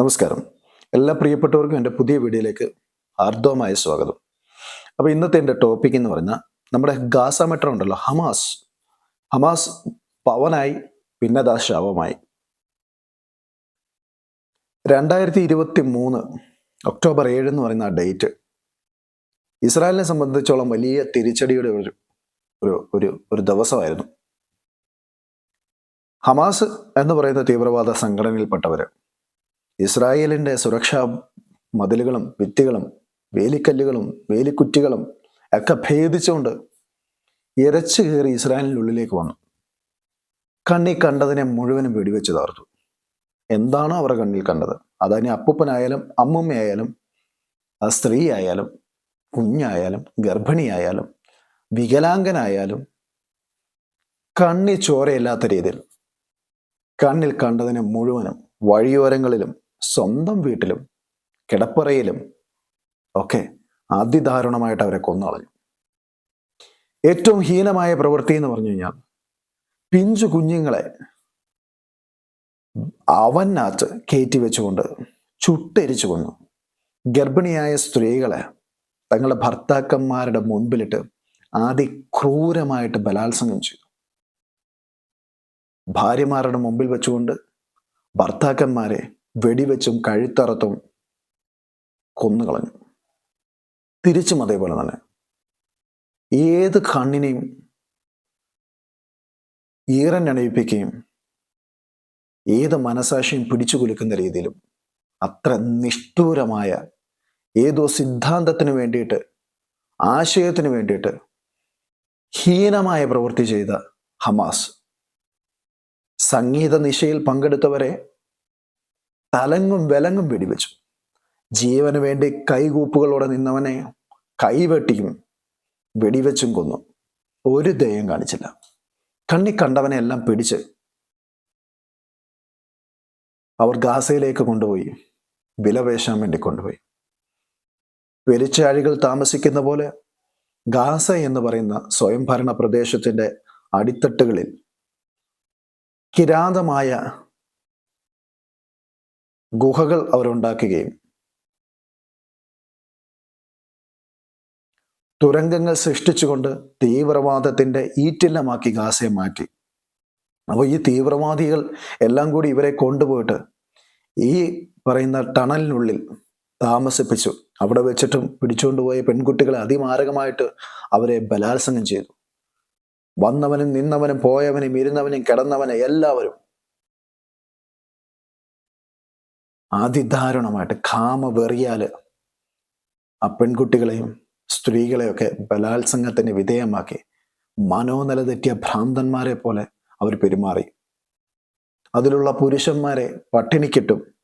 നമസ്കാരം. എല്ലാ പ്രിയപ്പെട്ടവർക്കും എന്റെ പുതിയ വീഡിയോയിലേക്ക് ഹാർദവമായ സ്വാഗതം. അപ്പോൾ ഇന്നത്തെ എന്റെ ടോപ്പിക് എന്ന് പറഞ്ഞാൽ നമ്മുടെ ഗാസ മെട്രോ ഉണ്ടല്ലോ ഹമാസ്. ഹമാസ് പവനായി പിന്നെ ദാ ശവമായി. രണ്ടായിരത്തി ഇരുപത്തി മൂന്ന് ഒക്ടോബർ ഏഴ് എന്ന് പറയുന്ന ആ ഡേറ്റ് ഇസ്രായേലിനെ സംബന്ധിച്ചോളം വലിയ തിരിച്ചടിയുടെ ഒരു ഒരു ഒരു ഒരു ദിവസമായിരുന്നു. ഹമാസ് എന്ന് പറയുന്ന തീവ്രവാദ സംഘടനയിൽപ്പെട്ടവർ ഇസ്രായേലിന്റെ സുരക്ഷാ മതിലുകളും ഭിത്തികളും വേലിക്കല്ലുകളും വേലിക്കുറ്റികളും ഒക്കെ ഭേദിച്ചുകൊണ്ട് ഇരച്ചു കയറി ഇസ്രായേലിനുള്ളിലേക്ക് വന്നു. കണ്ണി കണ്ടതിനെ മുഴുവനും വെടിവെച്ച് തകർത്തു. എന്താണോ അവരുടെ കണ്ണിൽ കണ്ടത്. അതിന് അപ്പൂപ്പനായാലും അമ്മൂമ്മയായാലും ആ സ്ത്രീ ആയാലും കുഞ്ഞായാലും ഗർഭിണിയായാലും വികലാംഗനായാലും കണ്ണി ചോരയില്ലാത്ത രീതിയിൽ കണ്ണിൽ കണ്ടതിനെ മുഴുവനും വഴിയോരങ്ങളിലും സ്വന്തം വീട്ടിലും കിടപ്പറയിലും ഒക്കെ അതിദാരുണമായിട്ട് അവരെ കൊന്നുകളഞ്ഞു ഏറ്റവും ഹീനമായ പ്രവൃത്തി എന്ന് പറഞ്ഞു കഴിഞ്ഞാൽ പിഞ്ചു കുഞ്ഞുങ്ങളെ അവനകത്ത് കയറ്റി വെച്ചുകൊണ്ട് ചുട്ടരിച്ചു കൊന്നു. ഗർഭിണിയായ സ്ത്രീകളെ തങ്ങളുടെ ഭർത്താക്കന്മാരുടെ മുൻപിലിട്ട് അതിക്രൂരമായിട്ട് ബലാത്സംഗം ചെയ്തു. ഭാര്യമാരുടെ മുമ്പിൽ വെച്ചുകൊണ്ട് ഭർത്താക്കന്മാരെ വെടിവെച്ചും കഴുത്തറത്തും കൊന്നുകളഞ്ഞു. തിരിച്ചും അതേപോലെ തന്നെ ഏത് കണ്ണിനെയും ഈറൻ അണിയിപ്പിക്കുകയും ഏത് മനസാക്ഷിയും പിടിച്ചു കുലുക്കുന്ന രീതിയിലും അത്ര നിഷ്ഠൂരമായ ഏതോ സിദ്ധാന്തത്തിന് വേണ്ടിയിട്ട് ആശയത്തിന് വേണ്ടിയിട്ട് ഹീനമായ പ്രവൃത്തി ചെയ്ത ഹമാസ് സംഗീത നിശയിൽ പങ്കെടുത്തവരെ തലങ്ങും വിലങ്ങും വെടിവെച്ചു. ജീവന് വേണ്ടി കൈകൂപ്പുകളോടെ നിന്നവനെ കൈവെട്ടിയും വെടിവെച്ചും കൊന്നു. ഒരു ദയം കാണിച്ചില്ല. കണ്ണി കണ്ടവനെ എല്ലാം പിടിച്ച് അവർ ഗാസയിലേക്ക് കൊണ്ടുപോയി വിലപേശാൻ വേണ്ടി കൊണ്ടുപോയി. വെരിച്ചാഴികൾ താമസിക്കുന്ന പോലെ ഗാസ എന്ന് പറയുന്ന സ്വയംഭരണ പ്രദേശത്തിന്റെ അടിത്തട്ടുകളിൽ കിരാതമായ ഗുഹകൾ അവരുണ്ടാക്കുകയും തുരങ്കങ്ങൾ സൃഷ്ടിച്ചുകൊണ്ട് തീവ്രവാദത്തിന്റെ ഈറ്റില്ലമാക്കി ഗാസയെ മാറ്റി. അപ്പോൾ ഈ തീവ്രവാദികൾ എല്ലാം കൂടി ഇവരെ കൊണ്ടുപോയിട്ട് ഈ പറയുന്ന ടണലിനുള്ളിൽ താമസിപ്പിച്ചു. അവിടെ വെച്ചിട്ടും പിടിച്ചുകൊണ്ടുപോയ പെൺകുട്ടികളെ അതിമാരകമായിട്ട് അവരെ ബലാത്സംഗം ചെയ്തു. വന്നവനും നിന്നവനും പോയവനും ഇരുന്നവനും കിടന്നവനും എല്ലാവരും അതിദാരുണമായിട്ട് കാമവെറിയാൽ ആ പെൺകുട്ടികളെയും സ്ത്രീകളെയൊക്കെ ബലാത്സംഗത്തിന് വിധേയമാക്കി മനോനില തെറ്റിയ ഭ്രാന്തന്മാരെ പോലെ അവർ പെരുമാറി. അതിലുള്ള പുരുഷന്മാരെ പട്ടിണിക്കിട്ടും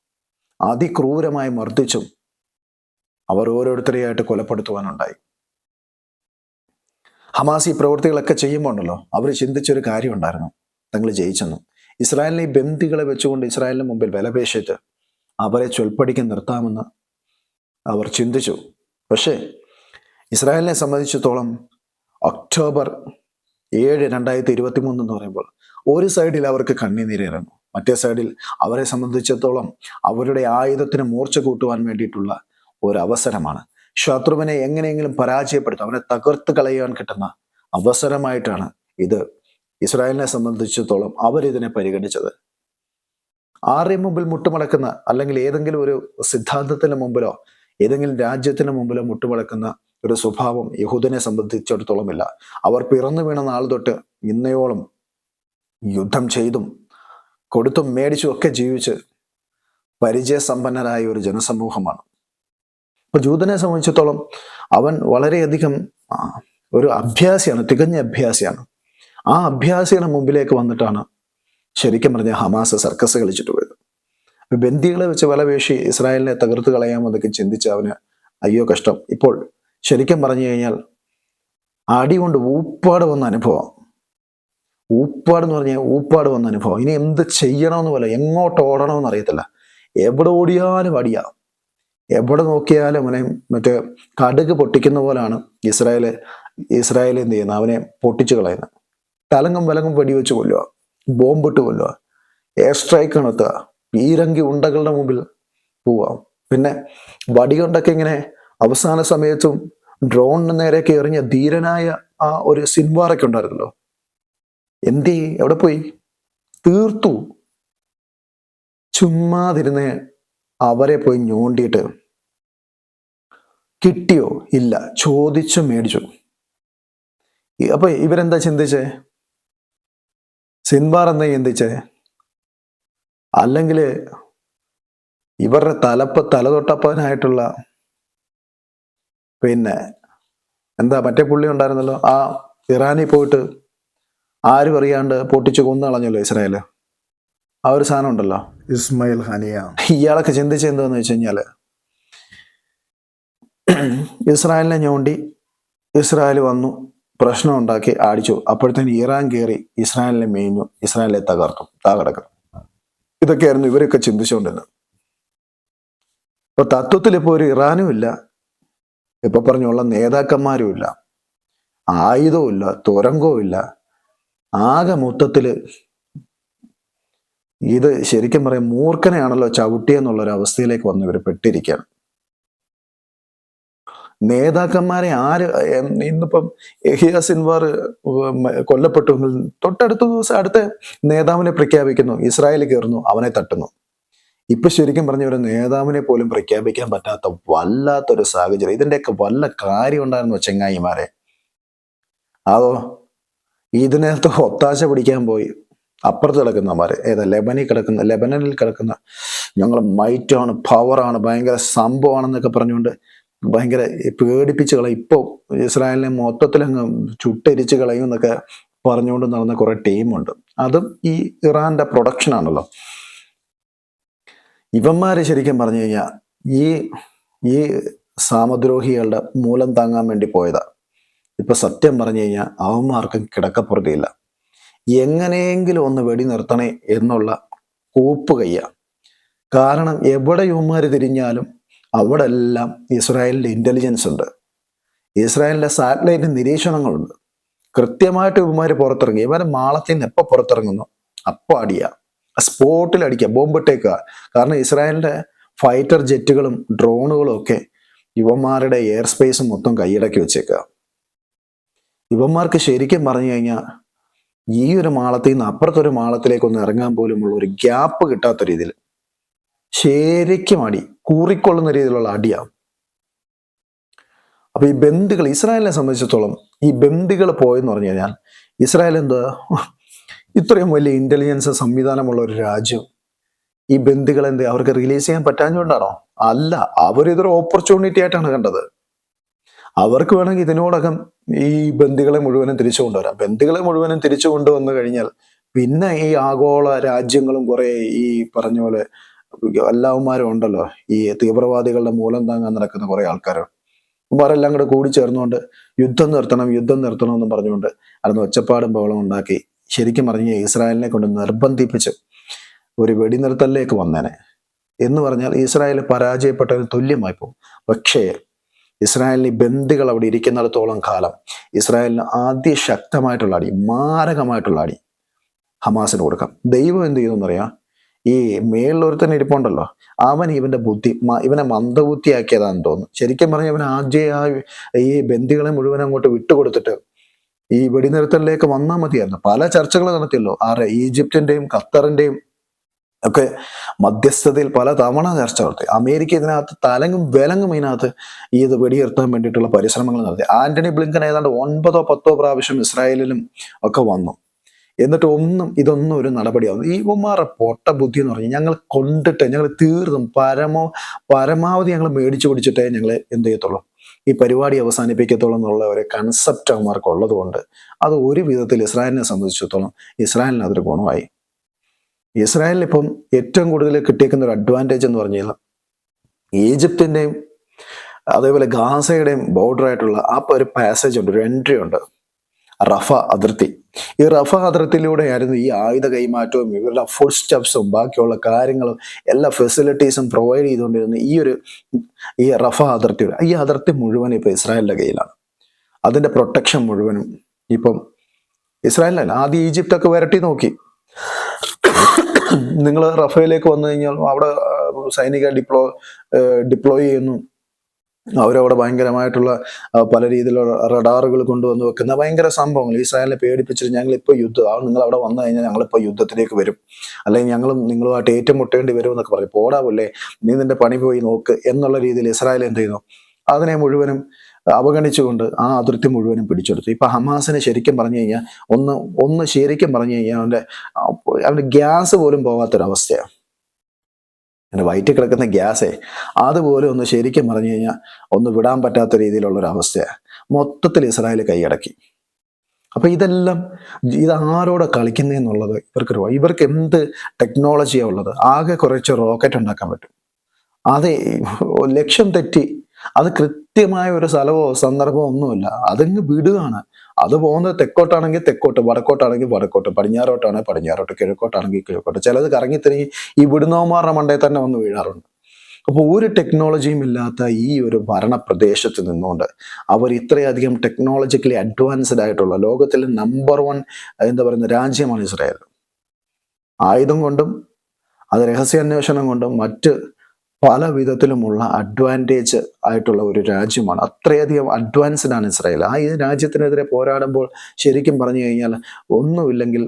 അതിക്രൂരമായി മർദ്ദിച്ചും അവർ ഓരോരുത്തരെയായിട്ട് കൊലപ്പെടുത്തുവാനുണ്ടായി. ഹമാസ് ഈ പ്രവൃത്തികളൊക്കെ ചെയ്യുമ്പോൾ ഉണ്ടല്ലോ അവർ ചിന്തിച്ചൊരു കാര്യമുണ്ടായിരുന്നു. തങ്ങൾ ജയിച്ചെന്നു. ഇസ്രായേലിനെ ഈ ബന്ദികളെ വെച്ചുകൊണ്ട് ഇസ്രായേലിന് മുമ്പിൽ വിലപേശിച്ച് അവരെ ചൊൽപ്പടിക്ക് നിർത്താമെന്ന് അവർ ചിന്തിച്ചു. പക്ഷേ ഇസ്രായേലിനെ സംബന്ധിച്ചിടത്തോളം ഒക്ടോബർ ഏഴ് രണ്ടായിരത്തി ഇരുപത്തി മൂന്ന് എന്ന് പറയുമ്പോൾ ഒരു സൈഡിൽ അവർക്ക് കണ്ണീനീരിറങ്ങും മറ്റേ സൈഡിൽ അവരെ സംബന്ധിച്ചിടത്തോളം അവരുടെ ആയുധത്തിന് മൂർച്ച കൂട്ടുവാൻ വേണ്ടിയിട്ടുള്ള ഒരു അവസരമാണ്. ശത്രുവിനെ എങ്ങനെയെങ്കിലും പരാജയപ്പെടുത്തും അവനെ തകർത്ത് കളയാൻ കിട്ടുന്ന അവസരമായിട്ടാണ് ഇത് ഇസ്രായേലിനെ സംബന്ധിച്ചിടത്തോളം അവരിതിനെ പരിഗണിച്ചത്. ആരുടെയും മുമ്പിൽ മുട്ടുമടക്കുന്ന അല്ലെങ്കിൽ ഏതെങ്കിലും ഒരു സിദ്ധാന്തത്തിന് മുമ്പിലോ ഏതെങ്കിലും രാജ്യത്തിന് മുമ്പിലോ മുട്ടുമടക്കുന്ന ഒരു സ്വഭാവം യഹൂദനെ സംബന്ധിച്ചിടത്തോളമില്ല. അവർ പിറന്നു വീണ നാൾ തൊട്ട് ഇന്നയോളം യുദ്ധം ചെയ്തും കൊടുത്തും മേടിച്ചും ഒക്കെ ജീവിച്ച് പരിചയസമ്പന്നരായ ഒരു ജനസമൂഹമാണ്. അപ്പൊ ജൂതനെ സംബന്ധിച്ചിടത്തോളം അവൻ വളരെയധികം ഒരു അഭ്യാസിയാണ് തികഞ്ഞ അഭ്യാസിയാണ്. ആ അഭ്യാസിയുടെ മുമ്പിലേക്ക് വന്നിട്ടാണ് ശരിക്കും പറഞ്ഞാൽ ഹമാസ് സർക്കസ് കളിച്ചിട്ട് പോയത്. ബന്ദികളെ വെച്ച് വല വീശി ഇസ്രായേലിനെ തകർത്ത് കളയാമെന്നൊക്കെ ചിന്തിച്ച അവന് അയ്യോ കഷ്ടം. ഇപ്പോൾ ശരിക്കും പറഞ്ഞു കഴിഞ്ഞാൽ അടി കൊണ്ട് ഊപ്പാട് വന്ന അനുഭവം. ഊപ്പാട് എന്ന് പറഞ്ഞാൽ ഊപ്പാട് വന്ന അനുഭവം. ഇനി എന്ത് ചെയ്യണമെന്ന് പോലെ എങ്ങോട്ട് ഓടണമെന്ന് അറിയത്തില്ല. എവിടെ ഓടിയാലും അടിയാ. എവിടെ നോക്കിയാലും അവനെ മറ്റേ കടുക് പൊട്ടിക്കുന്ന പോലാണ് ഇസ്രായേൽ ഇസ്രായേൽ എന്ത് ചെയ്യുന്നത്? അവനെ പൊട്ടിച്ചു കളയുന്നത്. തലങ്ങും വലങ്ങും വെടിവെച്ച് കൊല്ലുക ബോംബിട്ട് കൊല്ലുക എയർ സ്ട്രൈക്ക് നടത്തുക പീരങ്കി ഉണ്ടകളുടെ മുമ്പിൽ പോവാം പിന്നെ വടികൊണ്ടൊക്കെ ഇങ്ങനെ അവസാന സമയത്തും ഡ്രോണിന് നേരെയൊക്കെ എറിഞ്ഞ ധീരനായ ആ ഒരു സിൻവാറൊക്കെ ഉണ്ടായിരുന്നല്ലോ. എന്തി എവിടെ പോയി? തീർത്തു. ചുമ്മാതിരുന്ന് അവരെ പോയി ഞോണ്ടിയിട്ട്. കിട്ടിയോ? ഇല്ല. ചോദിച്ചു മേടിച്ചു. അപ്പൊ ഇവരെന്താ ചിന്തിച്ചേ? സിൻവാർ എന്ന ചിന്തിച്ച് അല്ലെങ്കിൽ ഇവരുടെ തലപ്പ് തലതൊട്ടപ്പനായിട്ടുള്ള പിന്നെ എന്താ മറ്റേ പുള്ളി ഉണ്ടായിരുന്നല്ലോ? ആ ഇറാനിൽ പോയിട്ട് ആരും അറിയാണ്ട് പൊട്ടിച്ച് കൊന്നു കളഞ്ഞല്ലോ ഇസ്രായേൽ? ആ ഒരു സാധനം ഉണ്ടല്ലോ. ഇസ്മായിൽ ഹനിയ. ഇയാളൊക്കെ ചിന്തിച്ച് എന്താന്ന് വെച്ച് കഴിഞ്ഞാൽ ഇസ്രായേലിനെ ഞോണ്ടി ഇസ്രായേൽ വന്നു. പ്രശ്നം ഉണ്ടാക്കി അടിച്ചു. അപ്പോഴത്തേന് ഇറാൻ കയറി ഇസ്രായേലിനെ മേഞ്ഞു. ഇസ്രായേലിനെ തകർത്തു. തകടക്കും ഇതൊക്കെയായിരുന്നു ഇവരൊക്കെ ചിന്തിച്ചുകൊണ്ടിരുന്നത്. ഇപ്പൊ തത്വത്തിൽ ഇപ്പോൾ ഒരു ഇറാനും ഇല്ല. ഇപ്പൊ പറഞ്ഞുള്ള നേതാക്കന്മാരും ഇല്ല. ആയുധവും ഇല്ല. തുരങ്കവും ഇല്ല. ആകെ മൊത്തത്തിൽ ഇത് ശരിക്കും പറയാം മൂർഖനെയാണല്ലോ ചവിട്ടിയെന്നുള്ള ഒരു അവസ്ഥയിലേക്ക് വന്ന് ഇവർ പെട്ടിരിക്കുകയാണ്. നേതാക്കന്മാരെ ആര് ഇന്നിപ്പം എഹിയ സിൻവാർ കൊല്ലപ്പെട്ടു തൊട്ടടുത്ത ദിവസം അടുത്ത നേതാവിനെ പ്രഖ്യാപിക്കുന്നു. ഇസ്രായേൽ കയറുന്നു അവനെ തട്ടുന്നു. ഇപ്പൊ ശരിക്കും പറഞ്ഞ ഒരു നേതാവിനെ പോലും പ്രഖ്യാപിക്കാൻ പറ്റാത്ത വല്ലാത്തൊരു സാഹചര്യം. ഇതിന്റെയൊക്കെ വല്ല കാര്യം ഉണ്ടായിരുന്നു ചെങ്ങായിമാരെ? അതോ ഇതിനകത്ത് ഒത്താശ പിടിക്കാൻ പോയി? അപ്പുറത്ത് കിടക്കുന്നമാര് ഏതാ ലെബനിൽ കിടക്കുന്ന ലെബനനിൽ കിടക്കുന്ന ഞങ്ങൾ മൈറ്റാണ് പവറാണ് ഭയങ്കര സംഭവമാണെന്നൊക്കെ പറഞ്ഞുകൊണ്ട് ഭയങ്കര പേടിപ്പിച്ച് കളയും ഇപ്പോൾ ഇസ്രായേലിനെ മൊത്തത്തിൽ അങ്ങ് ചുട്ടരിച്ച് കളയും എന്നൊക്കെ പറഞ്ഞുകൊണ്ട് നടന്ന കുറെ ടീമുണ്ട് അതും ഈ ഇറാന്റെ പ്രൊഡക്ഷൻ ആണല്ലോ. ഇവന്മാര് ശരിക്കും പറഞ്ഞു കഴിഞ്ഞാൽ ഈ ഈ സാമദ്രോഹികളുടെ മൂലം താങ്ങാൻ വേണ്ടി പോയതാ. ഇപ്പൊ സത്യം പറഞ്ഞു കഴിഞ്ഞാൽ അവന്മാർക്കും കിടക്കപ്പുറതിയില്ല. എങ്ങനെയെങ്കിലും ഒന്ന് വെടി നിർത്തണേ എന്നുള്ള കൂപ്പ് കയ്യ. കാരണം എവിടെ യുവന്മാര് തിരിഞ്ഞാലും അവിടെ എല്ലാം ഇസ്രായേലിന്റെ ഇന്റലിജൻസ് ഉണ്ട്. ഇസ്രായേലിന്റെ സാറ്റലൈറ്റ് നിരീക്ഷണങ്ങളുണ്ട്. കൃത്യമായിട്ട് ഇവന്മാർ പുറത്തിറങ്ങി. ഇവരെ മാളത്തിൽ നിന്ന് എപ്പോൾ പുറത്തിറങ്ങുന്നു? അപ്പോൾ അടിയ. സ്പോട്ടിൽ അടിക്കുക ബോംബിട്ടേക്കുക കാരണം ഇസ്രായേലിന്റെ ഫൈറ്റർ ജെറ്റുകളും ഡ്രോണുകളും ഒക്കെ യുവന്മാരുടെ എയർ സ്പേസ് മൊത്തം കൈയടക്കി വെച്ചേക്കുക യുവന്മാർക്ക് ശരിക്കും പറഞ്ഞു കഴിഞ്ഞാൽ ഈ ഒരു മാളത്തിൽ നിന്ന് അപ്പുറത്തൊരു മാളത്തിലേക്ക് ഒന്ന് ഇറങ്ങാൻ പോലുമുള്ള ഒരു ഗ്യാപ്പ് കിട്ടാത്ത രീതിയിൽ ശരിക്കും അടി. കൂറിക്കൊള്ളുന്ന രീതിയിലുള്ള അടിയാണ് അപ്പൊ ഈ ബന്ദികൾ ഇസ്രായേലിനെ സംബന്ധിച്ചിടത്തോളം ഈ ബന്ദികൾ പോയെന്ന് പറഞ്ഞു കഴിഞ്ഞാൽ ഇസ്രായേൽ എന്താ? ഇത്രയും വലിയ ഇന്റലിജൻസ് സംവിധാനമുള്ള ഒരു രാജ്യം. ഈ ബന്ദികൾ എന്ത്? അവർക്ക് റിലീസ് ചെയ്യാൻ പറ്റാഞ്ഞുകൊണ്ടാണോ? അല്ല അവരിതൊരു ഓപ്പർച്യൂണിറ്റി ആയിട്ടാണ് കണ്ടത്. അവർക്ക് വേണമെങ്കിൽ ഇതിനോടകം ഈ ബന്ദികളെ മുഴുവനും തിരിച്ചു കൊണ്ടുവരാം. ബന്ദികളെ മുഴുവനും തിരിച്ചു കൊണ്ടുവന്നു കഴിഞ്ഞാൽ പിന്നെ ഈ ആഗോള രാജ്യങ്ങളും കുറെ ഈ പറഞ്ഞ പോലെ എല്ലാവന്മാരും ഉണ്ടല്ലോ. ഈ തീവ്രവാദികളുടെ മൂലം താങ്ങാൻ നടക്കുന്ന കുറെ ആൾക്കാർ അവരെല്ലാം കൂടെ കൂടി ചേർന്നുകൊണ്ട് യുദ്ധം നിർത്തണം യുദ്ധം നിർത്തണം എന്ന് പറഞ്ഞുകൊണ്ട് അവിടുന്ന് ഒച്ചപ്പാടും ബഹളം ഉണ്ടാക്കി ശരിക്കും പറഞ്ഞ ഇസ്രായേലിനെ കൊണ്ട് നിർബന്ധിപ്പിച്ച് ഒരു വെടിനിർത്തലിലേക്ക് വന്നേനെ. എന്ന് പറഞ്ഞാൽ ഇസ്രായേൽ പരാജയപ്പെട്ടതിന് തുല്യമായി പോകും. പക്ഷേ ഇസ്രായേലിന് ബന്ദികൾ അവിടെ ഇരിക്കുന്നിടത്തോളം കാലം ഇസ്രായേലിന് ആദ്യ ശക്തമായിട്ടുള്ള അടി മാരകമായിട്ടുള്ള അടി ഹമാസിന് കൊടുക്കാം. ദൈവം എന്ത് ചെയ്യുന്നറിയാം ഈ മേളിലൊരുത്തൻ ഇരിപ്പുണ്ടല്ലോ. അവൻ ഇവന്റെ ബുദ്ധി ഇവനെ മന്ദബുദ്ധിയാക്കിയതാന്ന് തോന്നുന്നു. ശരിക്കും പറഞ്ഞ ഇവൻ ആദ്യം ആ ഈ ബന്ധികളെ മുഴുവൻ അങ്ങോട്ട് വിട്ടുകൊടുത്തിട്ട് ഈ വെടിനിർത്തലിലേക്ക് വന്നാൽ മതിയായിരുന്നു. പല ചർച്ചകൾ നടത്തിയല്ലോ. ആരെ ഈജിപ്തിന്റെയും ഖത്തറിന്റെയും ഒക്കെ മധ്യസ്ഥതയിൽ പല തവണ ചർച്ച നടത്തി. അമേരിക്ക ഇതിനകത്ത് തലങ്ങും വിലങ്ങും ഇതിനകത്ത് ഈ ഇത് വെടിയുർത്താൻ വേണ്ടിയിട്ടുള്ള പരിശ്രമങ്ങൾ നടത്തി. ആന്റണി ബ്ലിങ്കൻ ഏതാണ്ട് ഒൻപതോ പത്തോ പ്രാവശ്യം ഇസ്രായേലിലും ഒക്കെ വന്നു. എന്നിട്ട് ഒന്നും ഇതൊന്നും ഒരു നടപടിയാവും ഉമ്മാറെ പൊട്ട ബുദ്ധി എന്ന് പറഞ്ഞാൽ ഞങ്ങൾ കൊണ്ടിട്ട് ഞങ്ങൾ തീർത്തും പരമോ പരമാവധി ഞങ്ങൾ മേടിച്ചു പിടിച്ചിട്ടേ ഞങ്ങൾ എന്ത് ചെയ്യത്തുള്ളൂ? ഈ പരിപാടി അവസാനിപ്പിക്കത്തുള്ളൂ എന്നുള്ള ഒരു കൺസെപ്റ്റ് അവന്മാർക്ക് ഉള്ളത് കൊണ്ട് അത് ഒരു വിധത്തിൽ ഇസ്രായേലിനെ സംബന്ധിച്ചിടത്തോളം ഇസ്രായേലിന് അതൊരു ഗുണമായി ഇസ്രായേലിനിപ്പം ഏറ്റവും കൂടുതൽ കിട്ടിയേക്കുന്ന ഒരു അഡ്വാന്റേജ് എന്ന് പറഞ്ഞാൽ ഈജിപ്തിന്റെയും അതേപോലെ ഗാസയുടെയും ബോർഡർ ആയിട്ടുള്ള ആ ഒരു പാസേജ് ഉണ്ട് ഒരു എൻട്രി ഉണ്ട്. റഫ അതിർത്തി. ഈ റഫ അതിർത്തിയിലൂടെയായിരുന്നു ഈ ആയുധ കൈമാറ്റവും ഇവരുടെ ഫുൾ സ്റ്റെപ്സും ബാക്കിയുള്ള കാര്യങ്ങളും എല്ലാ ഫെസിലിറ്റീസും പ്രൊവൈഡ് ചെയ്തുകൊണ്ടിരുന്ന ഈ ഒരു ഈ റഫ അതിർത്തിയുടെ ഈ അതിർത്തി മുഴുവൻ ഇപ്പൊ ഇസ്രായേലിന്റെ കയ്യിലാണ്. അതിന്റെ പ്രൊട്ടക്ഷൻ മുഴുവനും ഇപ്പം ഇസ്രായേലിലല്ല ആദ്യം ഈജിപ്തൊക്കെ വരട്ടി നോക്കി. നിങ്ങൾ റഫയിലേക്ക് വന്നു കഴിഞ്ഞാൽ അവിടെ സൈനിക ഡിപ്ലോ ഡിപ്ലോയ് ചെയ്യുന്നു. അവരവിടെ ഭയങ്കരമായിട്ടുള്ള പല രീതിയിലുള്ള റഡാറുകൾ കൊണ്ടുവന്ന് വെക്കുന്ന ഭയങ്കര സംഭവങ്ങൾ. ഇസ്രായേലിനെ പേടിപ്പിച്ചിട്ട് ഞങ്ങൾ ഇപ്പോൾ യുദ്ധം ആ നിങ്ങൾ അവിടെ വന്നു കഴിഞ്ഞാൽ ഞങ്ങളിപ്പോൾ യുദ്ധത്തിലേക്ക് വരും. അല്ലെങ്കിൽ ഞങ്ങളും നിങ്ങളുമായിട്ട് ഏറ്റുമുട്ടേണ്ടി വരും എന്നൊക്കെ പറയും പോടാവല്ലേ നീ നിന്റെ പണി പോയി നോക്ക് എന്നുള്ള രീതിയിൽ ഇസ്രായേൽ എന്ത് ചെയ്യുന്നു? അതിനെ മുഴുവനും അവഗണിച്ചുകൊണ്ട് ആ അതിർത്തി മുഴുവനും പിടിച്ചെടുത്തു. ഇപ്പൊ ഹമാസിനെ ശരിക്കും പറഞ്ഞു കഴിഞ്ഞാൽ ഒന്ന് ഒന്ന് ശരിക്കും പറഞ്ഞു കഴിഞ്ഞാൽ അവന്റെ അവന്റെ ഗ്യാസ് പോലും പോകാത്തൊരവസ്ഥയാണ്. എന്റെ വയറ്റിൽ കിടക്കുന്ന ഗ്യാസേ അതുപോലെ ഒന്ന് ശരിക്കും പറഞ്ഞു കഴിഞ്ഞാൽ ഒന്ന് വിടാൻ പറ്റാത്ത രീതിയിലുള്ള ഒരു അവസ്ഥയാണ് മൊത്തത്തിൽ ഇസ്രായേൽ കൈയടക്കി. അപ്പം ഇതെല്ലാം ഇത് ആരോടെ കളിക്കുന്നതെന്നുള്ളത് ഇവർക്ക് ഇവർക്ക് എന്ത് ടെക്നോളജിയാണ് ഉള്ളത്? ആകെ കുറച്ച് റോക്കറ്റ് ഉണ്ടാക്കാൻ പറ്റും. അത് ലക്ഷ്യം തെറ്റി. അത് കൃത്യമായ ഒരു സ്ഥലമോ സന്ദർഭമോ ഒന്നുമില്ല. അതങ്ങ് വിടുകയാണ്. അത് പോകുന്നത് തെക്കോട്ടാണെങ്കിൽ തെക്കോട്ട് വടക്കോട്ടാണെങ്കിൽ വടക്കോട്ട് പടിഞ്ഞാറോട്ടാണെങ്കിൽ പടിഞ്ഞാറോട്ട് കിഴക്കോട്ടാണെങ്കിൽ കിഴക്കോട്ട്. ചിലത് കറങ്ങിത്തിരിഞ്ഞ് ഈ വിടുന്നോമാറിന മണ്ടയിൽ തന്നെ വന്ന് വീഴാറുണ്ട്. അപ്പോൾ ഒരു ടെക്നോളജിയും ഇല്ലാത്ത ഈ ഒരു ഭരണപ്രദേശത്ത് നിന്നുകൊണ്ട് അവർ ഇത്രയധികം ടെക്നോളജിക്കലി അഡ്വാൻസ്ഡ് ആയിട്ടുള്ള ലോകത്തിലെ നമ്പർ വൺ എന്താ പറയുന്ന രാജ്യമാണ് ഇസ്രായേൽ. ആയുധം കൊണ്ടും അത് രഹസ്യാന്വേഷണം കൊണ്ടും മറ്റ് പല വിധത്തിലുമുള്ള അഡ്വാന്റേജ് ആയിട്ടുള്ള ഒരു രാജ്യമാണ്. അത്രയധികം അഡ്വാൻസ്ഡ് ആണ് ഇസ്രായേൽ. ആ ഈ രാജ്യത്തിനെതിരെ പോരാടുമ്പോൾ ശരിക്കും പറഞ്ഞു കഴിഞ്ഞാൽ ഒന്നുമില്ലെങ്കിൽ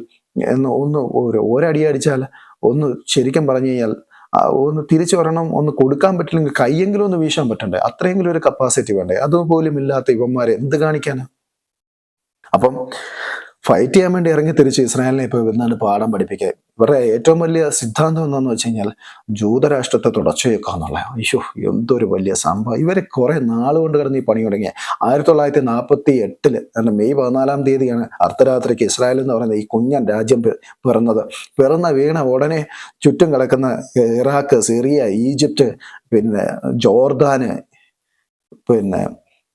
എന്ന് ഒന്ന് ഒരു ഒരടി അടിച്ചാൽ ഒന്ന് ശരിക്കും പറഞ്ഞു കഴിഞ്ഞാൽ ഒന്ന് തിരിച്ചു വരണം ഒന്ന് കൊടുക്കാൻ പറ്റില്ലെങ്കിൽ കൈയെങ്കിലും ഒന്ന് വീശാൻ പറ്റണ്ടേ? അത്രയെങ്കിലും ഒരു കപ്പാസിറ്റി വേണ്ടേ? അതുപോലും ഇല്ലാത്ത ഇവന്മാരെ എന്ത് കാണിക്കാനാണ് അപ്പം ഫൈറ്റ് ചെയ്യാൻ വേണ്ടി ഇറങ്ങി തിരിച്ച് ഇസ്രായേലിനെ ഇപ്പോൾ വന്നാണ് പാഠം പഠിപ്പിക്കുക ഇവരുടെ ഏറ്റവും വലിയ സിദ്ധാന്തം എന്താണെന്ന് വെച്ച് കഴിഞ്ഞാൽ ജൂതരാഷ്ട്രത്തെ തുടച്ചു വെക്കുക എന്നുള്ള അയ്യോ എന്തൊരു വലിയ സംഭവം. ഇവരെ കുറെ നാളുകൊണ്ട് കിടന്ന് ഈ പണി തുടങ്ങിയ. ആയിരത്തി തൊള്ളായിരത്തി നാൽപ്പത്തി എട്ടിൽ അല്ല മെയ് പതിനാലാം തീയതിയാണ് അർദ്ധരാത്രിക്ക് ഇസ്രായേൽ എന്ന് പറയുന്ന ഈ കുഞ്ഞൻ രാജ്യം പിറന്നത്. പിറന്ന വീണ ഉടനെ ചുറ്റും കിടക്കുന്ന ഇറാഖ് സിറിയ ഈജിപ്റ്റ് പിന്നെ ജോർദാന് പിന്നെ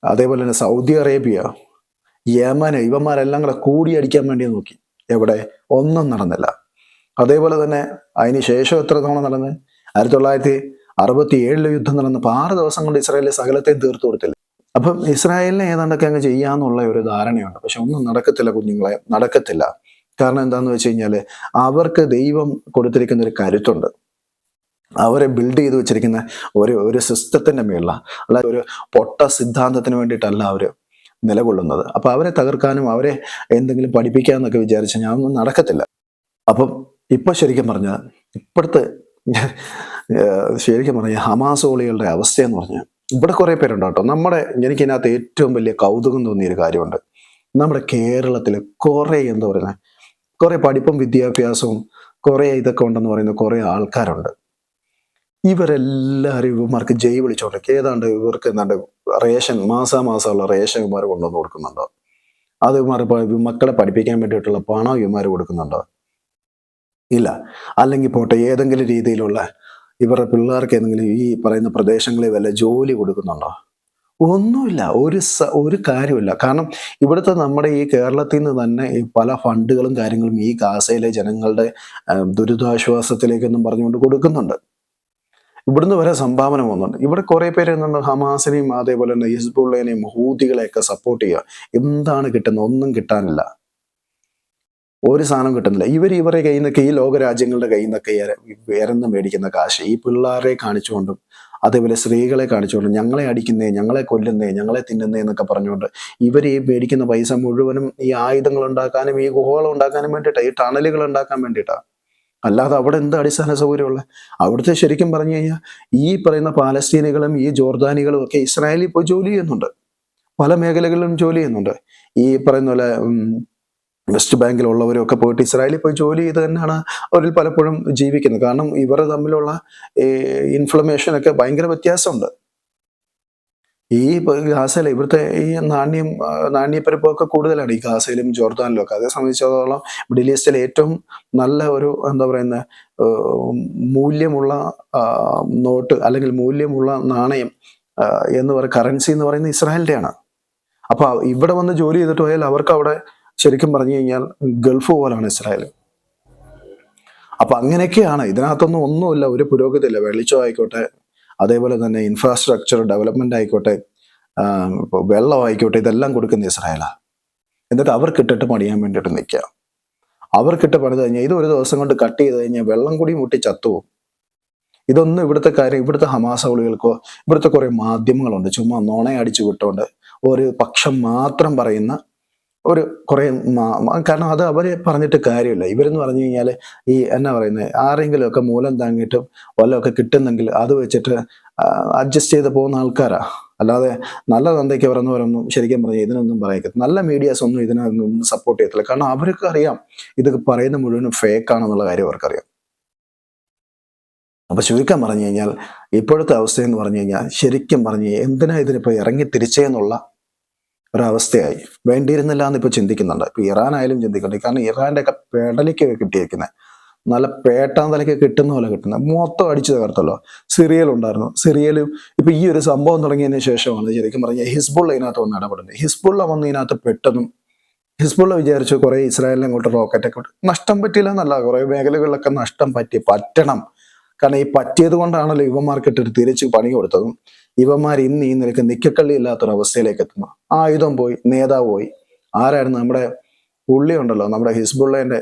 അതേപോലെ തന്നെ സൗദി അറേബ്യ യമന് ഇവന്മാരെല്ലാം കൂടെ കൂടിയടിക്കാൻ വേണ്ടി നോക്കി. എവിടെ? ഒന്നും നടന്നില്ല. അതേപോലെ തന്നെ അതിന് ശേഷം എത്ര തവണ നടന്ന്? ആയിരത്തി തൊള്ളായിരത്തി അറുപത്തി ഏഴിലെ യുദ്ധം നടന്നപ്പോൾ ആറ് ദിവസം കൊണ്ട് ഇസ്രായേലിലെ സകലത്തെയും തീർത്തു കൊടുത്തില്ല? അപ്പം ഇസ്രായേലിനെ ഏതാണ്ടൊക്കെ അങ്ങ് ചെയ്യാന്നുള്ള ഒരു ധാരണയുണ്ട്. പക്ഷെ ഒന്നും നടക്കത്തില്ല കുഞ്ഞുങ്ങളെ. നടക്കത്തില്ല. കാരണം എന്താന്ന് വെച്ച് കഴിഞ്ഞാൽ അവർക്ക് ദൈവം കൊടുത്തിരിക്കുന്ന ഒരു കരുത്തുണ്ട്. അവരെ ബിൽഡ് ചെയ്ത് വെച്ചിരിക്കുന്ന ഒരു ഒരു സിസ്റ്റത്തിന്റെ മേളിലാണ് അല്ലാതെ ഒരു പൊട്ട സിദ്ധാന്തത്തിന് വേണ്ടിയിട്ടല്ല അവർ നിലകൊള്ളുന്നത്. അപ്പൊ അവരെ തകർക്കാനും അവരെ എന്തെങ്കിലും പഠിപ്പിക്കാന്നൊക്കെ വിചാരിച്ചാൽ ഞാൻ ഒന്നും നടക്കത്തില്ല. അപ്പം ഇപ്പൊ ശരിക്കും പറഞ്ഞ ഇപ്പോഴത്തെ ശരിക്കും പറഞ്ഞ ഹമാസോളികളുടെ അവസ്ഥയെന്ന് പറഞ്ഞാൽ ഇവിടെ കുറേ പേരുണ്ട് കേട്ടോ. നമ്മുടെ എനിക്കതിനകത്ത് ഏറ്റവും വലിയ കൗതുകം തോന്നിയൊരു കാര്യമുണ്ട്. നമ്മുടെ കേരളത്തിൽ കുറെ എന്താ പറയുന്നത് കുറെ പഠിപ്പും വിദ്യാഭ്യാസവും കുറെ ഇതൊക്കെ ഉണ്ടെന്ന് പറയുന്ന കുറെ ആൾക്കാരുണ്ട്. ഇവരെല്ലാവരും ഇവന്മാർക്ക് ജയ് വിളിച്ചോണ്ടൊക്കെ ഏതാണ്ട് ഇവർക്ക് എന്താണ്ട് റേഷൻ മാസാമാസമുള്ള റേഷൻ ഇവന്മാർ കൊണ്ടുവന്ന് കൊടുക്കുന്നുണ്ടോ. അത് ഇവന്മാർ മക്കളെ പഠിപ്പിക്കാൻ വേണ്ടിയിട്ടുള്ള പണം ഇവന്മാർ കൊടുക്കുന്നുണ്ടോ. ഇല്ല. അല്ലെങ്കിൽ പോട്ടെ ഏതെങ്കിലും രീതിയിലുള്ള ഇവരുടെ പിള്ളേർക്ക് ഏതെങ്കിലും ഈ പറയുന്ന പ്രദേശങ്ങളിൽ വല്ല ജോലി കൊടുക്കുന്നുണ്ടോ? ഒന്നുമില്ല. ഒരു സ- ഒരു കാര്യമില്ല കാരണം ഇവിടുത്തെ നമ്മുടെ ഈ കേരളത്തിൽ നിന്ന് തന്നെ ഈ പല ഫണ്ടുകളും കാര്യങ്ങളും ഈ ഗാസയിലെ ജനങ്ങളുടെ ദുരിതാശ്വാസത്തിലേക്കൊന്നും പറഞ്ഞുകൊണ്ട് കൊടുക്കുന്നുണ്ട്. ഇവിടുന്ന് വരെ സംഭാവന വന്നുണ്ട് ഇവിടെ കുറെ പേര് എന്താണ് ഹമാസിനെയും അതേപോലെ തന്നെ ഹിസ്ബുള്ളേനെയും ഹൂതികളെയൊക്കെ സപ്പോർട്ട് ചെയ്യുക. എന്താണ് കിട്ടുന്നത്? ഒന്നും കിട്ടാനില്ല. ഒരു സാധനം കിട്ടുന്നില്ല. ഇവർ ഇവരെ കയ്യിൽ നിന്നൊക്കെ ഈ ലോകരാജ്യങ്ങളുടെ കയ്യിൽ നിന്നൊക്കെ ഇരന്ന് മേടിക്കുന്ന കാശ് ഈ പിള്ളേരെ കാണിച്ചുകൊണ്ടും അതേപോലെ സ്ത്രീകളെ കാണിച്ചുകൊണ്ട് ഞങ്ങളെ അടിക്കുന്നേ ഞങ്ങളെ കൊല്ലുന്നേ ഞങ്ങളെ തിന്നുന്നേ എന്നൊക്കെ പറഞ്ഞുകൊണ്ട് ഇവർ ഈ മേടിക്കുന്ന പൈസ മുഴുവനും ഈ ആയുധങ്ങൾ ഉണ്ടാക്കാനും ഈ ഗുഹകൾ ഉണ്ടാക്കാനും വേണ്ടിയിട്ടാണ് ഈ ടണലുകൾ ഉണ്ടാക്കാൻ വേണ്ടിയിട്ടാണ് അല്ലാതെ അവിടെ എന്ത് അടിസ്ഥാന സൗകര്യമുള്ള? അവിടുത്തെ ശരിക്കും പറഞ്ഞു കഴിഞ്ഞാൽ ഈ പറയുന്ന പാലസ്തീനികളും ഈ ജോർദാനികളും ഒക്കെ ഇസ്രായേലിൽ പോയി ജോലി ചെയ്യുന്നുണ്ട്. പല മേഖലകളിലും ജോലി ചെയ്യുന്നുണ്ട്. ഈ പറയുന്ന പോലെ വെസ്റ്റ് ബാങ്കിലുള്ളവരും ഒക്കെ പോയിട്ട് ഇസ്രായേലിൽ പോയി ജോലി ചെയ്ത് തന്നെയാണ് അവരിൽ പലപ്പോഴും ജീവിക്കുന്നത്. കാരണം ഇവർ തമ്മിലുള്ള ഇൻഫ്ലമേഷനൊക്കെ ഭയങ്കര വ്യത്യാസമുണ്ട്. ഈ ഗാസയിൽ ഇവിടുത്തെ ഈ നാണ്യം നാണ്യപ്പരിപ്പൊക്കെ കൂടുതലാണ് ഈ ഗാസയിലും ജോർദാനിലും ഒക്കെ. അതേ സംബന്ധിച്ചിടത്തോളം മിഡിൽ ഈസ്റ്റിലെ ഏറ്റവും നല്ല ഒരു എന്താ പറയുന്ന മൂല്യമുള്ള നോട്ട് അല്ലെങ്കിൽ മൂല്യമുള്ള നാണയം എന്ന് പറയുന്ന കറൻസി എന്ന് പറയുന്നത് ഇസ്രായേലിന്റെയാണ് അപ്പോൾ ഇവിടെ വന്ന് ജോലി ചെയ്തിട്ട് പോയാൽ അവർക്ക് അവിടെ ശരിക്കും പറഞ്ഞു കഴിഞ്ഞാൽ ഗൾഫ് പോലാണ് ഇസ്രായേൽ അപ്പൊ അങ്ങനെയൊക്കെയാണ്. ഇതിനകത്തൊന്നും ഒന്നുമില്ല. ഒരു പുരോഗതി ഇല്ല വെളിച്ചം ആയിക്കോട്ടെ അതേപോലെ തന്നെ ഇൻഫ്രാസ്ട്രക്ചർ ഡെവലപ്മെന്റ് ആയിക്കോട്ടെ വെള്ളം ആയിക്കോട്ടെ ഇതെല്ലാം കൊടുക്കുന്ന ഇസ്രായേലാ. എന്നിട്ട് അവർക്കിട്ടിട്ട് പണിയാൻ വേണ്ടിയിട്ട് നിൽക്കുക അവർക്കിട്ട് പണിത് കഴിഞ്ഞാൽ ഇത് ഒരു ദിവസം കൊണ്ട് കട്ട് ചെയ്ത് കഴിഞ്ഞാൽ വെള്ളം കൂടി മുട്ടി ചത്തുപോകും. ഇതൊന്നും ഇവിടുത്തെ കാര്യം ഇവിടുത്തെ ഹമാസൗളികൾക്കോ ഇവിടുത്തെ കുറെ മാധ്യമങ്ങളുണ്ട്. ചുമ്മാ നോണയടിച്ചു വിട്ടുകൊണ്ട് ഒരു പക്ഷം മാത്രം പറയുന്ന ഒരു കുറെ കാരണം അത് അവരെ പറഞ്ഞിട്ട് കാര്യമില്ല. ഇവരെന്ന് പറഞ്ഞു കഴിഞ്ഞാൽ ഈ എന്നാ പറയുന്നത് ആരെങ്കിലും ഒക്കെ മൂലം താങ്ങിയിട്ടും വല്ലതൊക്കെ കിട്ടുന്നെങ്കിൽ അത് വെച്ചിട്ട് അഡ്ജസ്റ്റ് ചെയ്ത് പോകുന്ന ആൾക്കാരാ. അല്ലാതെ നല്ല തന്തയ്ക്ക് പറയുന്നവരൊന്നും ശരിക്കും പറഞ്ഞാൽ ഇതിനൊന്നും പറയത്തില്ല. നല്ല മീഡിയാസ് ഒന്നും ഇതിനൊന്നും സപ്പോർട്ട് ചെയ്യത്തില്ല. കാരണം അവർക്ക് അറിയാം ഇത് പറയുന്ന മുഴുവനും ഫേക്ക് ആണെന്നുള്ള കാര്യം അവർക്കറിയാം. അപ്പൊ ചുരുക്കം പറഞ്ഞു കഴിഞ്ഞാൽ ഇപ്പോഴത്തെ അവസ്ഥ എന്ന് പറഞ്ഞു കഴിഞ്ഞാൽ ശരിക്കും പറഞ്ഞു എന്തിനാ ഇതിനിപ്പോ ഇറങ്ങി തിരിച്ചേന്നുള്ള ഒരവസ്ഥയായി. വേണ്ടിയിരുന്നില്ല എന്ന് ഇപ്പൊ ചിന്തിക്കുന്നുണ്ട്. ഇപ്പൊ ഇറാൻ ആയാലും ചിന്തിക്കുന്നുണ്ട്. കാരണം ഇറാന്റെ ഒക്കെ പെടലിക്ക് കിട്ടിയിരിക്കുന്നത് നല്ല പേട്ടാൻ തലയ്ക്ക് കിട്ടുന്ന പോലെ കിട്ടുന്നത് മൊത്തം അടിച്ചു തകർത്തല്ലോ. സിറിയൽ ഉണ്ടായിരുന്നു സിറിയലും ഇപ്പൊ ഈ ഒരു സംഭവം തുടങ്ങിയതിന് ശേഷമാണ് ശരിക്കും പറഞ്ഞാൽ ഹിസ്ബുള്ള ഇതിനകത്ത് വന്ന് ഇടപെടുന്നത്. ഹിസ്ബുള്ള വന്ന് ഇതിനകത്ത് പെട്ടെന്നും ഹിസ്ബുള്ള വിചാരിച്ചു കുറെ ഇസ്രായേലിനെ അങ്ങോട്ട് റോക്കറ്റൊക്കെ വിട്ടു നഷ്ടം പറ്റിയില്ല എന്നല്ല. കുറെ മേഖലകളിലൊക്കെ നഷ്ടം പറ്റി പറ്റണം. കാരണം ഈ പറ്റിയത് കൊണ്ടാണല്ലോ യുവമാർക്കിട്ട് തിരിച്ച് പണി കൊടുത്തതും. ഇവന്മാർ ഇന്ന് ഈ നിലയ്ക്ക് നിക്കക്കള്ളി ഇല്ലാത്തൊരവസ്ഥയിലേക്ക് എത്തുന്നു ആയുധം പോയി നേതാവ് പോയി. ആരായിരുന്നു നമ്മുടെ പുള്ളി ഉണ്ടല്ലോ നമ്മുടെ ഹിസ്ബുള്ളേന്റെ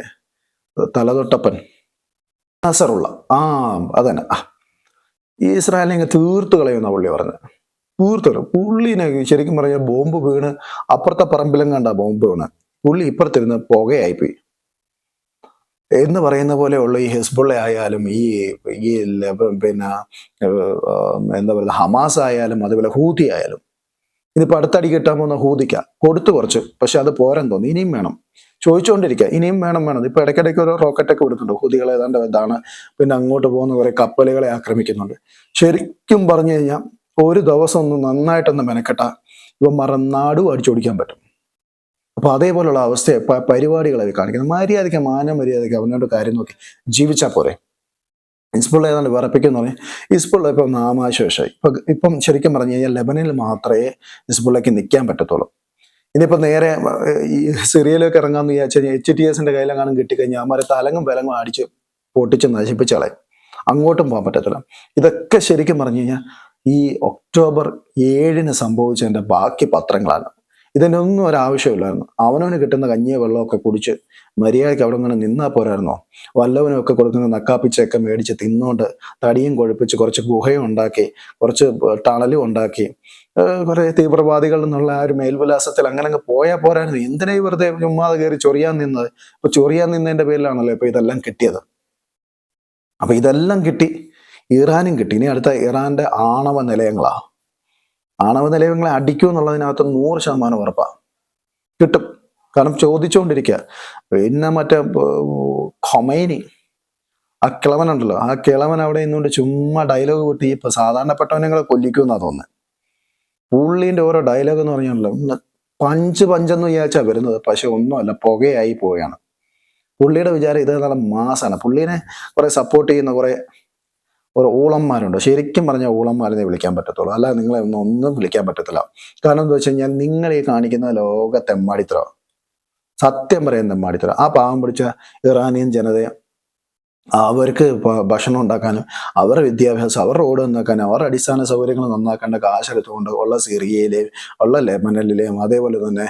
തലതൊട്ടപ്പൻ? നസറുള്ള. ആ അതന്നെ. ഇസ്രായേലിനെ തീർത്ത് കളയുന്ന പുള്ളി പറഞ്ഞു തീർത്ത് കളയും. പുള്ളിനെ ശരിക്കും പറഞ്ഞാൽ ബോംബ് വീണ് അപ്പുറത്തെ പറമ്പിലും കണ്ട ബോംബ് വീണ്. പുള്ളി ഇപ്പുറത്തിരുന്ന് പുകയായിപ്പോയി. എന്ന് പറയുന്ന പോലെയുള്ള ഈ ഹെസ്ബുള്ള ആയാലും ഈ ഈ പിന്നെ എന്താ പറയുക ഹമാസ് ആയാലും അതുപോലെ ഹൂതി ആയാലും ഇതിപ്പോൾ അടുത്തടി കിട്ടാൻ പോകുന്ന ഹൂതിക്ക. കൊടുത്തു കുറച്ച് പക്ഷെ അത് പോരാൻ തോന്നി. ഇനിയും വേണം. ചോദിച്ചുകൊണ്ടിരിക്കുക ഇനിയും വേണം വേണം. ഇപ്പോൾ ഇടയ്ക്കിടയ്ക്ക് ഒരു റോക്കറ്റൊക്കെ വിടുന്നുണ്ട്. ഹൂതികൾ ഏതാണ്ട് ഇതാണ്. പിന്നെ അങ്ങോട്ട് പോകുന്ന കുറേ കപ്പലുകളെ ആക്രമിക്കുന്നുണ്ട്. ശരിക്കും പറഞ്ഞു കഴിഞ്ഞാൽ ഒരു ദിവസം ഒന്ന് നന്നായിട്ടൊന്ന് മെനക്കെട്ട. ഇപ്പം നാടും അടിച്ചോടിക്കാൻ പറ്റും. അപ്പൊ അതേപോലുള്ള അവസ്ഥയെ പരിപാടികളെ കാണിക്കുന്നത് മര്യാദയ്ക്ക് മാന മര്യാദയ്ക്ക് അവനോട് കാര്യം നോക്കി ജീവിച്ചാൽ പോരെ. ഹിസ്ബുള്ള ഏതാണ്ട് വിറപ്പിക്കുന്ന പറഞ്ഞാൽ ഹിസ്ബുള്ള ഇപ്പം നാമാശേഷമായി ഇപ്പൊ ഇപ്പം ശരിക്കും പറഞ്ഞു കഴിഞ്ഞാൽ ലെബനിൽ മാത്രമേ ഹിസ്ബുള്ളയ്ക്ക് നിൽക്കാൻ പറ്റത്തുള്ളൂ. ഇനിയിപ്പോൾ നേരെ ഈ സിറിയയിലേക്ക് ഇറങ്ങാമെന്ന് വിചാരിച്ചു കഴിഞ്ഞാൽ എച്ച് ടി എസിന്റെ കയ്യിലെങ്ങാനും കിട്ടിക്കഴിഞ്ഞാൽ അവന്മാരെ തലങ്ങും വിലങ്ങും അടിച്ച് പൊട്ടിച്ച് നശിപ്പിച്ചളെ അങ്ങോട്ടും പോകാൻ പറ്റത്തില്ല. ഇതൊക്കെ ശരിക്കും പറഞ്ഞു കഴിഞ്ഞാൽ ഈ ഒക്ടോബർ ഏഴിന് സംഭവിച്ചതിന്റെ ബാക്കി പത്രങ്ങളാണ്. ഇതിനൊന്നും ഒരാവശ്യമില്ലായിരുന്നു അവനവന് കിട്ടുന്ന കഞ്ഞിയ വെള്ളമൊക്കെ കുടിച്ച് മര്യാദയ്ക്ക് അവിടെ ഇങ്ങനെ നിന്നാ പോരായിരുന്നോ? വല്ലവനൊക്കെ കൊടുക്കുന്ന നക്കാപ്പിച്ചൊക്കെ മേടിച്ച് തിന്നുകൊണ്ട് തടിയും കൊഴുപ്പിച്ച് കുറച്ച് ഗുഹയും ഉണ്ടാക്കി കുറച്ച് ടണലും ഉണ്ടാക്കി. കുറെ തീവ്രവാദികൾ എന്നുള്ള ആ ഒരു മേൽവിലാസത്തിൽ അങ്ങനെ അങ്ങ് പോയാൽ പോരായിരുന്നു. എന്തിനാ വെറുതെ ചുമ്മാതെ കയറി ചൊറിയാൻ നിന്നത്? ഇപ്പൊ ചൊറിയാൻ നിന്നതിന്റെ പേരിലാണല്ലോ ഇപ്പൊ ഇതെല്ലാം കിട്ടിയത്. അപ്പൊ ഇതെല്ലാം കിട്ടി. ഇറാനും കിട്ടി. ഇനി അടുത്ത ഇറാന്റെ ആണവ നിലയങ്ങളാ. ആണവ നിലയങ്ങളെ അടിക്കൂ എന്നുള്ളതിനകത്ത് നൂറ് ശതമാനം ഉറപ്പാണ് കിട്ടും. കാരണം ചോദിച്ചുകൊണ്ടിരിക്കുക പിന്നെ മറ്റേ ഖൊമൈനി ആ കിളവനുണ്ടല്ലോ. ആ കിളവൻ അവിടെ നിന്നുകൊണ്ട് ചുമ്മാ ഡയലോഗ് വിട്ട് ഈ ഇപ്പൊ സാധാരണപ്പെട്ടവനെ കൊല്ലിക്കുമെന്നാ തോന്നുന്നത് പുള്ളീന്റെ ഓരോ ഡയലോഗ് എന്ന് പറഞ്ഞാണല്ലോ. ഇന്ന് പഞ്ച് പഞ്ചെന്ന് വിചാരിച്ചാ വരുന്നത്. പക്ഷെ ഒന്നുമല്ല പുകയായി പോവുകയാണ് പുള്ളിയുടെ വിചാരം ഇത് നല്ല മാസാണ്. പുള്ളീനെ കുറെ സപ്പോർട്ട് ചെയ്യുന്ന കുറെ ഒരു ഊളന്മാരുണ്ട്. ശരിക്കും പറഞ്ഞാൽ ഊളന്മാരെന്നേ വിളിക്കാൻ പറ്റത്തുള്ളൂ. അല്ലാതെ നിങ്ങളെ ഒന്നും ഒന്നും വിളിക്കാൻ പറ്റത്തില്ല. കാരണം എന്താ വെച്ച് കഴിഞ്ഞാൽ നിങ്ങൾ ഈ കാണിക്കുന്ന ലോക സത്യം പറയുന്ന തെമ്മാടിത്തരം ആ പാവം പിടിച്ച ഇറാനിയൻ ജനതയെ അവർക്ക് ഭക്ഷണം ഉണ്ടാക്കാനും അവരുടെ വിദ്യാഭ്യാസം അവരുടെ റോഡ് നന്നാക്കാനും അവരുടെ അടിസ്ഥാന സൗകര്യങ്ങൾ നന്നാക്കേണ്ട കാശെടുത്തുകൊണ്ട് ഉള്ള സിറിയയിലെയും ഉള്ള ലെബനനിലെയും അതേപോലെ തന്നെ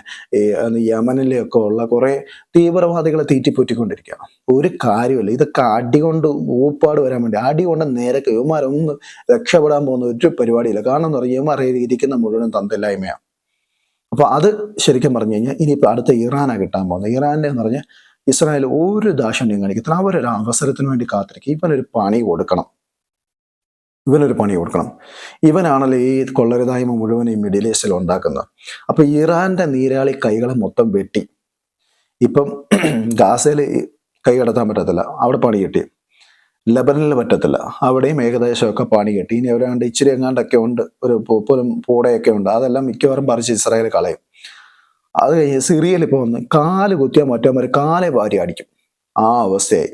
ഈ യമനിലെയും ഒക്കെ ഉള്ള കുറേ തീവ്രവാദികളെ തീറ്റിപ്പൊറ്റിക്കൊണ്ടിരിക്കുകയാണ്. ഒരു കാര്യമില്ല ഇതൊക്കെ അടി കൊണ്ട് ഊപ്പാട് വരാൻ വേണ്ടി അടി കൊണ്ട് നേരെ ഇവന്മാരൊന്നും രക്ഷപ്പെടാൻ പോകുന്ന ഒരു പരിപാടിയില്ല. കാരണം എന്ന് പറഞ്ഞാൽ ഇവന്മാർ ഇരിക്കുന്ന മുഴുവൻ തന്തയില്ലായ്മയാണ് അപ്പൊ അത് ശരിക്കും പറഞ്ഞു കഴിഞ്ഞാൽ ഇനിയിപ്പോൾ അടുത്ത ഇറാനാണ് കിട്ടാൻ പോകുന്നത്. ഇറാന്റെ എന്ന് പറഞ്ഞാൽ ഇസ്രായേൽ ഒരു ദാക്ഷിണ്യം കാണിക്കത്തില്ല അവരൊരു അവസരത്തിന് വേണ്ടി കാത്തിരിക്കും. ഇവനൊരു പണി കൊടുക്കണം. ഇവനൊരു പണി കൊടുക്കണം. ഇവനാണല്ലോ ഈ കൊള്ളരുതായ്മ മുഴുവൻ ഈ മിഡിൽ ഈസ്റ്റിൽ ഉണ്ടാക്കുന്നത്. അപ്പൊ ഇറാന്റെ നീരാളി കൈകളെ മൊത്തം വെട്ടി. ഇപ്പം ഗാസയിൽ കൈ കടത്താൻ പറ്റത്തില്ല. അവിടെ പണി കിട്ടി. ലബനിൽ പറ്റത്തില്ല. അവിടെയും ഏകദേശമൊക്കെ പണി കിട്ടി. ഇനി അവരാണ്ട് ഇച്ചിരി എങ്ങാണ്ടൊക്കെ ഉണ്ട്. ഒരു പൂപ്പലും പൂടയൊക്കെ ഉണ്ട്. അതെല്ലാം മിക്കവാറും പറിച്ച് ഇസ്രായേൽ കളയും. അത് കഴിഞ്ഞ് സിറിയയിൽ ഇപ്പോൾ വന്ന് കാൽ കുത്തിയാൽ മറ്റവന്മാർ കാലെ വാരി അടിക്കും. ആ അവസ്ഥയായി.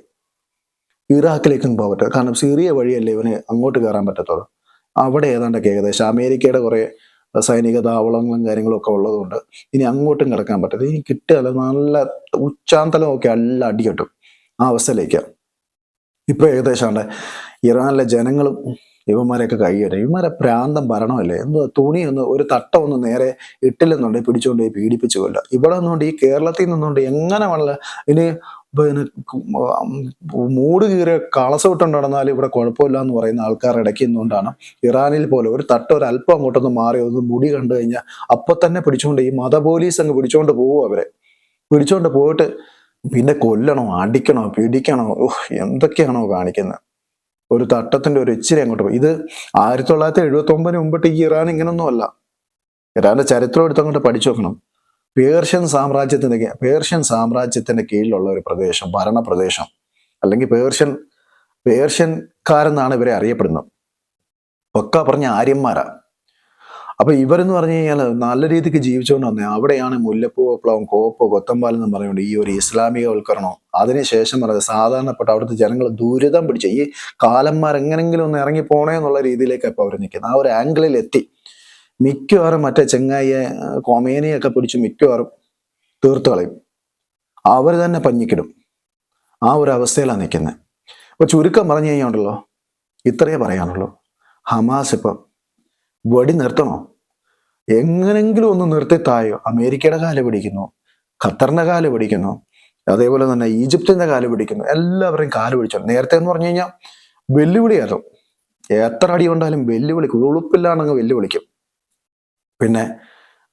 ഇറാഖിലേക്കും പോകാൻ പറ്റില്ല. കാരണം സിറിയ വഴിയല്ലേ ഇവന് അങ്ങോട്ട് കയറാൻ പറ്റത്തുള്ളൂ. അവിടെ ഏതാണ്ടൊക്കെ ഏകദേശം അമേരിക്കയുടെ കുറെ സൈനിക താവളങ്ങളും കാര്യങ്ങളും ഒക്കെ ഉള്ളതുകൊണ്ട് ഇനി അങ്ങോട്ടും കിടക്കാൻ പറ്റില്ല ഇനി കിട്ടുകയല്ല നല്ല ഉച്ചാന്തലമൊക്കെ അല്ല അടി കിട്ടും. ആ അവസ്ഥയിലേക്കാണ് ഇപ്പൊ ഏകദേശം ഇറാനിലെ ജനങ്ങളും ഇവന്മാരെയൊക്കെ കൈയ്യട്ടെ ഇവന്മാരെ പ്രാന്തം ഭരണമല്ലേ? എന്തോ തുണി ഒന്ന് ഒരു തട്ട ഒന്ന് നേരെ ഇട്ടില്ലെന്നുണ്ടെങ്കിൽ പിടിച്ചുകൊണ്ട് പോയി പീഡിപ്പിച്ചു കൊല്ല ഇവിടെ നിന്നുകൊണ്ട് ഈ കേരളത്തിൽ നിന്നുകൊണ്ട് എങ്ങനെ വേണമല്ല? ഇനി പിന്നെ മൂട് കീറിയ കളസവിട്ടുണ്ട് നടന്നാൽ ഇവിടെ കുഴപ്പമില്ല എന്ന് പറയുന്ന ആൾക്കാർ ഇടയ്ക്ക് നിന്നുകൊണ്ടാണ്. ഇറാനിൽ പോലെ ഒരു തട്ട ഒരു അല്പം അങ്ങോട്ടൊന്ന് മാറി ഒന്ന് മുടി കണ്ടു കഴിഞ്ഞാൽ അപ്പൊ തന്നെ പിടിച്ചുകൊണ്ട് ഈ മത പോലീസ് അങ്ങ് പിടിച്ചുകൊണ്ട് പോകും അവരെ. പിടിച്ചുകൊണ്ട് പോയിട്ട് പിന്നെ കൊല്ലണോ അടിക്കണോ പിടിക്കണോ? എന്തൊക്കെയാണോ കാണിക്കുന്നത് ഒരു തട്ടത്തിന്റെ ഒരു ഇച്ചിരി അങ്ങോട്ട് പോയി. ഇത് ആയിരത്തി തൊള്ളായിരത്തി എഴുപത്തി ഒമ്പതിന് മുമ്പിട്ട് ഈ ഇറാൻ ഇങ്ങനൊന്നും അല്ല. ഇറാന്റെ ചരിത്രം എടുത്ത് അങ്ങോട്ട് പഠിച്ചു നോക്കണം. പേർഷ്യൻ സാമ്രാജ്യത്തിന്റെ പേർഷ്യൻ സാമ്രാജ്യത്തിന്റെ കീഴിലുള്ള ഒരു പ്രദേശം ഭരണ പ്രദേശം അല്ലെങ്കിൽ പേർഷ്യൻ പേർഷ്യൻകാരെന്നാണ് ഇവരെ അറിയപ്പെടുന്നത്. ഒക്കെ പറഞ്ഞ ആര്യന്മാരാ. അപ്പൊ ഇവരെന്ന് പറഞ്ഞു കഴിഞ്ഞാൽ നല്ല രീതിക്ക് ജീവിച്ചുകൊണ്ട് വന്നേ. അവിടെയാണ് മുല്ലപ്പൂ വിപ്ലവം കോപ്പ് കൊത്തമ്പാൽ എന്ന് പറഞ്ഞുകൊണ്ട് ഈ ഒരു ഇസ്ലാമിക ഇസ്ലാമികവൽക്കരണം അതിനുശേഷം പറഞ്ഞത് സാധാരണപ്പെട്ട അവിടുത്തെ ജനങ്ങൾ ദുരിതം പിടിച്ച ഈ കാലന്മാർ എങ്ങനെങ്കിലും ഒന്ന് ഇറങ്ങി പോണേ എന്നുള്ള രീതിയിലേക്ക് ഇപ്പൊ അവർ നിൽക്കുന്നത് ആ ഒരു ആംഗിളിൽ എത്തി. മിക്കവാറും മറ്റേ ചെങ്ങായിയെ കൊമേനിയൊക്കെ പിടിച്ച് മിക്കവാറും തീർത്തു കളയും. അവർ തന്നെ പഞ്ഞിക്കിടും. ആ ഒരു അവസ്ഥയിലാണ് നിൽക്കുന്നത് അപ്പൊ ചുരുക്കം പറഞ്ഞു കഴിഞ്ഞാൽ ഉണ്ടല്ലോ ഇത്രയേ പറയാനുള്ളൂ. ഹമാസ് ഇപ്പം വെടി നിർത്തണോ? എങ്ങനെങ്കിലും ഒന്ന് നിർത്തി തായോ. അമേരിക്കയുടെ കാല പിടിക്കുന്നു ഖത്തറിന്റെ കാല പിടിക്കുന്നു അതേപോലെ തന്നെ ഈജിപ്തിന്റെ കാല പിടിക്കുന്നു. എല്ലാവരെയും കാൽ പിടിച്ചു. നേരത്തെ എന്ന് പറഞ്ഞു കഴിഞ്ഞാൽ വെല്ലുവിളിയായിരുന്നു എത്ര അടി കൊണ്ടാലും വെല്ലുവിളിക്കും ഉളുപ്പില്ലാണ്ടങ്ങ് വെല്ലുവിളിക്കും. പിന്നെ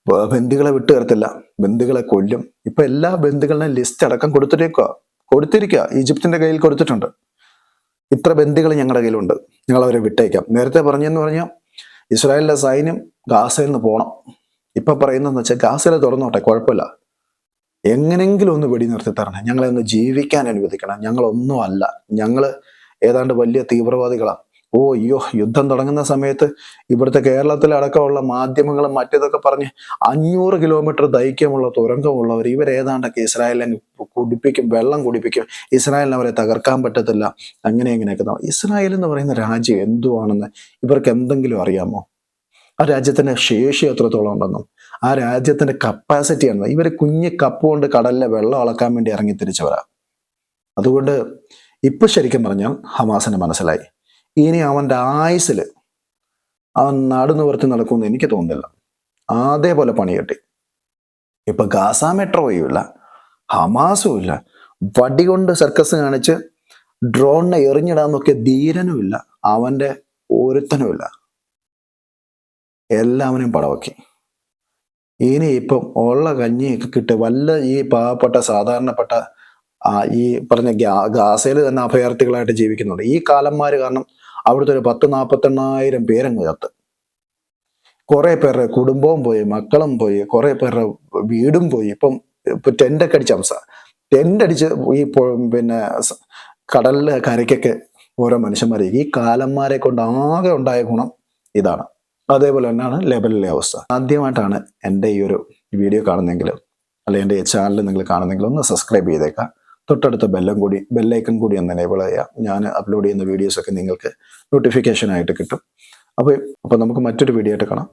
ബന്ധുക്കളെ വിട്ടു കയറത്തില്ല ബന്ധുക്കളെ കൊല്ലും. ഇപ്പൊ എല്ലാ ബന്ധുക്കളുടെ ലിസ്റ്റ് അടക്കം കൊടുത്തിട്ടേക്ക കൊടുത്തിരിക്കുക ഈജിപ്തിന്റെ കയ്യിൽ കൊടുത്തിട്ടുണ്ട്. ഇത്ര ബന്ധുക്കൾ ഞങ്ങളുടെ കയ്യിലുണ്ട്. ഞങ്ങൾ അവരെ വിട്ടേക്കാം. നേരത്തെ പറഞ്ഞെന്ന് പറഞ്ഞാൽ ഇസ്രായേലിന്റെ സൈന്യം ഗാസയിൽ നിന്ന് പോകണം ഇപ്പൊ പറയുന്നതെന്ന് വെച്ചാൽ ഗാസയിലെ തുറന്നോട്ടെ കുഴപ്പമില്ല. എങ്ങനെങ്കിലും ഒന്ന് വെടി നിർത്തി തരണം. ഞങ്ങളെ ഒന്ന് ജീവിക്കാൻ അനുവദിക്കണം. ഞങ്ങളൊന്നും അല്ല. ഞങ്ങൾ ഏതാണ്ട് വലിയ തീവ്രവാദികളാണ് ഓ അയ്യോ യുദ്ധം തുടങ്ങുന്ന സമയത്ത് ഇവിടുത്തെ കേരളത്തിലടക്കമുള്ള മാധ്യമങ്ങളും മറ്റേതൊക്കെ പറഞ്ഞ് അഞ്ഞൂറ് കിലോമീറ്റർ ദൈക്യമുള്ള തുരങ്കമുള്ളവർ ഇവരേതാണ്ടൊക്കെ ഇസ്രായേലിനെ കുടിപ്പിക്കും വെള്ളം കുടിപ്പിക്കും ഇസ്രായേലിനെ അവരെ തകർക്കാൻ പറ്റത്തില്ല. അങ്ങനെ ഇങ്ങനെയൊക്കെ ഇസ്രായേൽ എന്ന് പറയുന്ന രാജ്യം എന്തുവാണെന്ന് ഇവർക്ക് എന്തെങ്കിലും അറിയാമോ? ആ രാജ്യത്തിന്റെ ശേഷി എത്രത്തോളം ഉണ്ടെന്നും ആ രാജ്യത്തിന്റെ കപ്പാസിറ്റി ആണ് ഇവർ കുഞ്ഞ് കപ്പ് കൊണ്ട് കടലിലെ വെള്ളം അളക്കാൻ വേണ്ടി ഇറങ്ങി തിരിച്ചവരാ. അതുകൊണ്ട് ഇപ്പൊ ശരിക്കും പറഞ്ഞാൽ ഹമാസിന് മനസ്സിലായി. ഇനി അവന്റെ ആയുസിൽ അവൻ നടന്നു നിവർത്തി നടക്കുമെന്ന് എനിക്ക് തോന്നുന്നില്ല. അതേപോലെ പണി കിട്ടി. ഇപ്പൊ ഗാസ മെട്രോയും ഇല്ല ഹമാസും ഇല്ല വടി കൊണ്ട് സർക്കസ് കാണിച്ച് ഡ്രോണിനെ എറിഞ്ഞിടാൻ നോക്കിയ ധീരനും ഇല്ല അവന്റെ ഒരുത്തനും ഇല്ല എല്ലാവനെയും പടവക്കി. ഇനി ഇപ്പം ഉള്ള കഞ്ഞിയൊക്കെ കിട്ടി വല്ല ഈ പാവപ്പെട്ട സാധാരണപ്പെട്ട ഈ പറഞ്ഞ ഗാസയിൽ തന്നെ അഭയാർത്ഥികളായിട്ട് ജീവിക്കുന്നുണ്ട്. ഈ കാലന്മാർ കാരണം അവിടുത്തെ ഒരു പത്ത് നാൽപ്പത്തെണ്ണായിരം പേരങ്ങ് ചത്ത്. കുറെ പേരുടെ കുടുംബവും പോയി മക്കളും പോയി കുറെ പേരുടെ വീടും പോയി. ഇപ്പം ഇപ്പൊ ടെന്റൊക്കെ അടിച്ച അവസ്ഥ. ടെന്റ് അടിച്ച് ഈ പിന്നെ കടലിലെ കരയ്ക്കൊക്കെ ഓരോ മനുഷ്യന്മാരെ. ഈ കാലന്മാരെ കൊണ്ട് ആകെ ഉണ്ടായ ഗുണം ഇതാണ്. അതേപോലെ തന്നെയാണ് ലെബലിലെ അവസ്ഥ. ആദ്യമായിട്ടാണ് എന്റെ ഈ ഒരു വീഡിയോ കാണുന്നെങ്കിൽ അല്ലെങ്കിൽ എന്റെ ചാനൽ നിങ്ങൾ കാണുന്നെങ്കിൽ ഒന്ന് സബ്സ്ക്രൈബ് ചെയ്തേക്കാം. തൊട്ടടുത്ത ബെല്ലും കൂടി ബെല്ലൈക്കൺ കൂടി ഒന്ന് എനേബിൾ ചെയ്യാം. ഞാൻ അപ്ലോഡ് ചെയ്യുന്ന വീഡിയോസൊക്കെ നിങ്ങൾക്ക് നോട്ടിഫിക്കേഷൻ ആയിട്ട് കിട്ടും. അപ്പോൾ അപ്പോൾ നമുക്ക് മറ്റൊരു വീഡിയോ ആയിട്ട് കാണാം.